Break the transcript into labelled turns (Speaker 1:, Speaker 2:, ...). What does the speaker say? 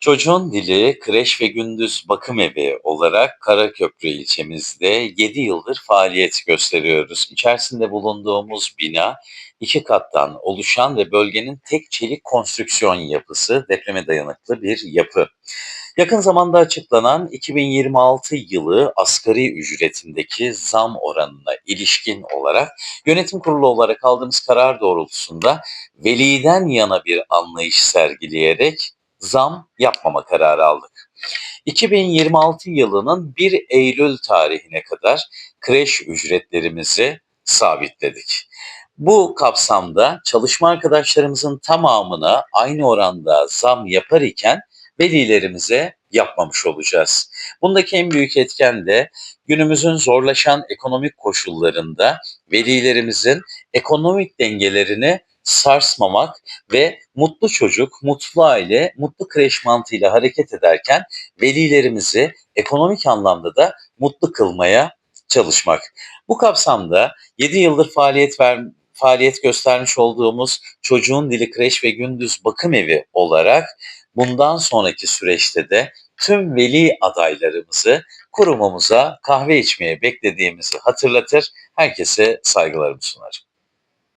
Speaker 1: Çocuğun Dili Kreş ve Gündüz Bakım Evi olarak Karaköprü ilçemizde 7 yıldır faaliyet gösteriyoruz. İçerisinde bulunduğumuz bina 2 kattan oluşan ve bölgenin tek çelik konstrüksiyon yapısı, depreme dayanıklı bir yapı. Yakın zamanda açıklanan 2026 yılı asgari ücretindeki zam oranına ilişkin olarak yönetim kurulu olarak aldığımız karar doğrultusunda veliden yana bir anlayış sergileyerek zam yapmama kararı aldık. 2026 yılının 1 Eylül tarihine kadar kreş ücretlerimizi sabitledik. Bu kapsamda çalışma arkadaşlarımızın tamamına aynı oranda zam yapar iken velilerimize yapmamış olacağız. Bundaki en büyük etken de günümüzün zorlaşan ekonomik koşullarında velilerimizin ekonomik dengelerini sarsmamak ve mutlu çocuk, mutlu aile, mutlu kreş mantığıyla hareket ederken velilerimizi ekonomik anlamda da mutlu kılmaya çalışmak. Bu kapsamda 7 yıldır faaliyet ver, faaliyet göstermiş olduğumuz Çocuğun Dili Kreş ve Gündüz Bakım Evi olarak bundan sonraki süreçte de tüm veli adaylarımızı kurumumuza kahve içmeye beklediğimizi hatırlatır, herkese saygılarımı sunarım.